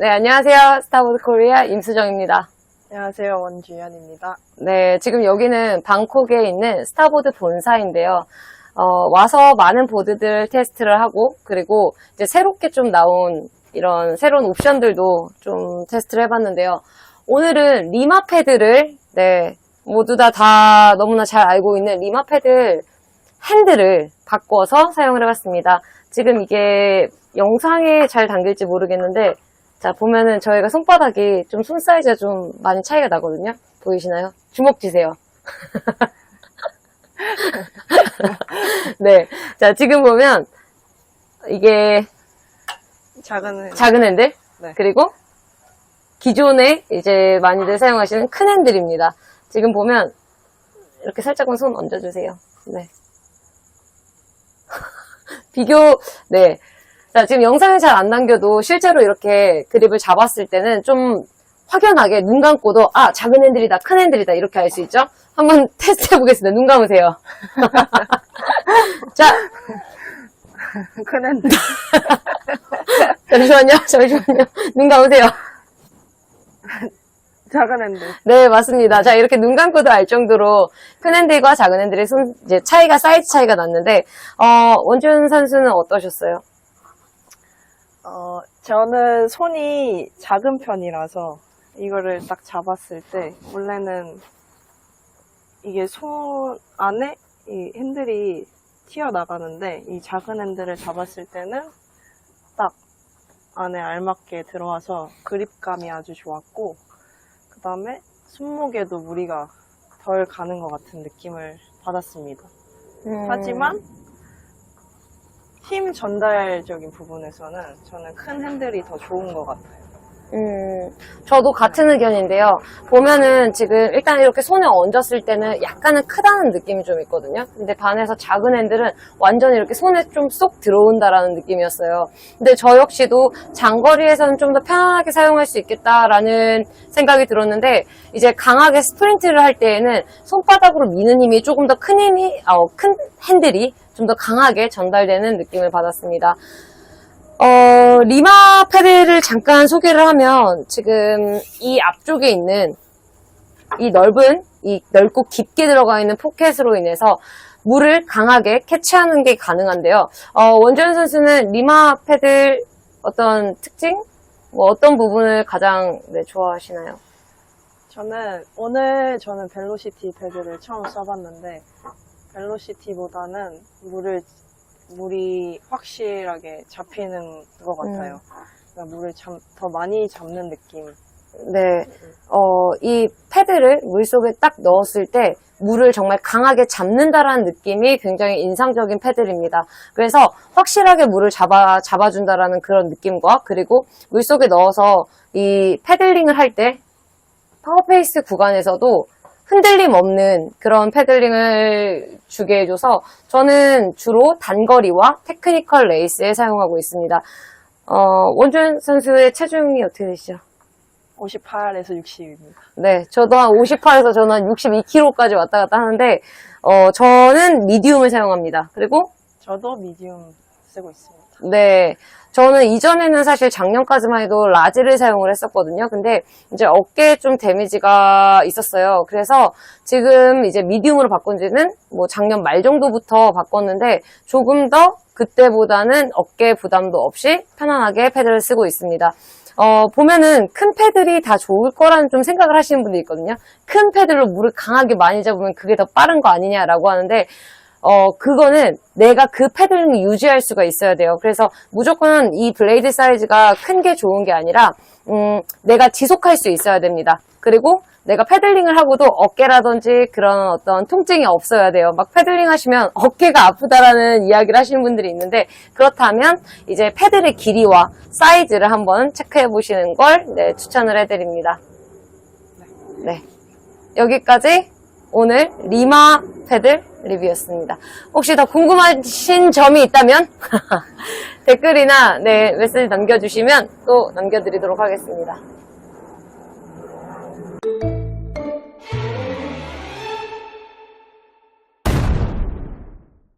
네, 안녕하세요. 스타보드 코리아 임수정입니다. 안녕하세요. 원주연입니다. 네, 지금 여기는 방콕에 있는 스타보드 본사인데요. 어, 와서 많은 보드들 테스트를 하고, 그리고 이제 새롭게 좀 나온 이런 새로운 옵션들도 좀 테스트를 해봤는데요. 오늘은 리마 패드를, 네, 모두 다, 다 너무나 잘 알고 있는 리마 패드 핸들을 바꿔서 사용을 해봤습니다. 지금 이게 영상에 잘 담길지 모르겠는데, 자, 보면은 저희가 손바닥이 좀 손 사이즈가 좀 많이 차이가 나거든요. 보이시나요? 주먹 쥐세요. 네. 자, 지금 보면 이게 작은 작은 핸들, 네. 그리고 기존에 이제 많이들 사용하시는 큰 핸들입니다. 지금 보면 이렇게 살짝만 손 얹어주세요. 네. 비교, 네. 자, 지금 영상에 잘 안 남겨도 실제로 이렇게 그립을 잡았을 때는 좀 확연하게 눈 감고도 아, 작은 핸들이다, 큰 핸들이다 이렇게 알 수 있죠? 한번 테스트 해보겠습니다. 눈 감으세요. 자, 큰 핸들. 잠시만요. 잠시만요. 눈 감으세요. 작은 핸들. 네, 맞습니다. 자, 이렇게 눈 감고도 알 정도로 큰 핸들과 작은 핸들의 손, 이제 차이가, 사이즈 차이가 났는데, 어, 원준 선수는 어떠셨어요? 어, 저는 손이 작은 편이라서 이거를 딱 잡았을 때 원래는 이게 손 안에 이 핸들이 튀어나가는데 이 작은 핸들을 잡았을 때는 딱 안에 알맞게 들어와서 그립감이 아주 좋았고 그 다음에 손목에도 무리가 덜 가는 것 같은 느낌을 받았습니다. 음. 하지만 힘 전달적인 부분에서는 저는 큰 핸들이 더 좋은 것 같아요. 음, 저도 같은 의견인데요. 보면은 지금 일단 이렇게 손에 얹었을 때는 약간은 크다는 느낌이 좀 있거든요. 근데 반해서 작은 핸들은 완전히 이렇게 손에 좀 쏙 들어온다라는 느낌이었어요. 근데 저 역시도 장거리에서는 좀 더 편안하게 사용할 수 있겠다라는 생각이 들었는데 이제 강하게 스프린트를 할 때에는 손바닥으로 미는 힘이 조금 더 큰 힘이, 어, 큰 핸들이 좀 더 강하게 전달되는 느낌을 받았습니다. 어, 리마 패드를 잠깐 소개를 하면 지금 이 앞쪽에 있는 이 넓은, 이 넓고 깊게 들어가 있는 포켓으로 인해서 물을 강하게 캐치하는 게 가능한데요. 어, 원주현 선수는 리마 패드 어떤 특징? 뭐 어떤 부분을 가장 네, 좋아하시나요? 저는 오늘 저는 벨로시티 패드를 처음 써봤는데 벨로시티보다는 물을 물이 확실하게 잡히는 것 같아요. 그러니까 물을 잡- 더 많이 잡는 느낌. 네, 어, 이 패드를 물속에 딱 넣었을 때 물을 정말 강하게 잡는다라는 느낌이 굉장히 인상적인 패드입니다. 그래서 확실하게 물을 잡아, 잡아준다라는 그런 느낌과 그리고 물속에 넣어서 이 패들링을 할 때 파워페이스 구간에서도 흔들림 없는 그런 패들링을 주게 해줘서 저는 주로 단거리와 테크니컬 레이스에 사용하고 있습니다. 어, 원준 선수의 체중이 어떻게 되시죠? 58에서 60입니다. 네, 저도 한 58에서 저는 한 62kg까지 왔다 갔다 하는데, 어, 저는 미디움을 사용합니다. 그리고, 저도 미디움 쓰고 있습니다. 네, 저는 이전에는 사실 작년까지만 해도 라지를 사용을 했었거든요. 근데 이제 어깨에 좀 데미지가 있었어요. 그래서 지금 이제 미디움으로 바꾼 지는 뭐 작년 말 정도부터 바꿨는데 조금 더 그때보다는 어깨 부담도 없이 편안하게 패드를 쓰고 있습니다. 어, 보면은 큰 패들이 다 좋을 거라는 좀 생각을 하시는 분들이 있거든요. 큰 패들로 물을 강하게 많이 잡으면 그게 더 빠른 거 아니냐라고 하는데, 어, 그거는 내가 그 패들링을 유지할 수가 있어야 돼요. 그래서 무조건 이 블레이드 사이즈가 큰 게 좋은 게 아니라, 음, 내가 지속할 수 있어야 됩니다. 그리고 내가 패들링을 하고도 어깨라든지 그런 어떤 통증이 없어야 돼요. 막 패들링 하시면 어깨가 아프다라는 이야기를 하시는 분들이 있는데, 그렇다면 이제 패들의 길이와 사이즈를 한번 체크해 보시는 걸 네, 추천을 해드립니다. 네. 여기까지 오늘 리마 패들 리뷰였습니다. 혹시 더 궁금하신 점이 있다면 댓글이나 네, 메시지 남겨주시면 또 남겨드리도록 하겠습니다.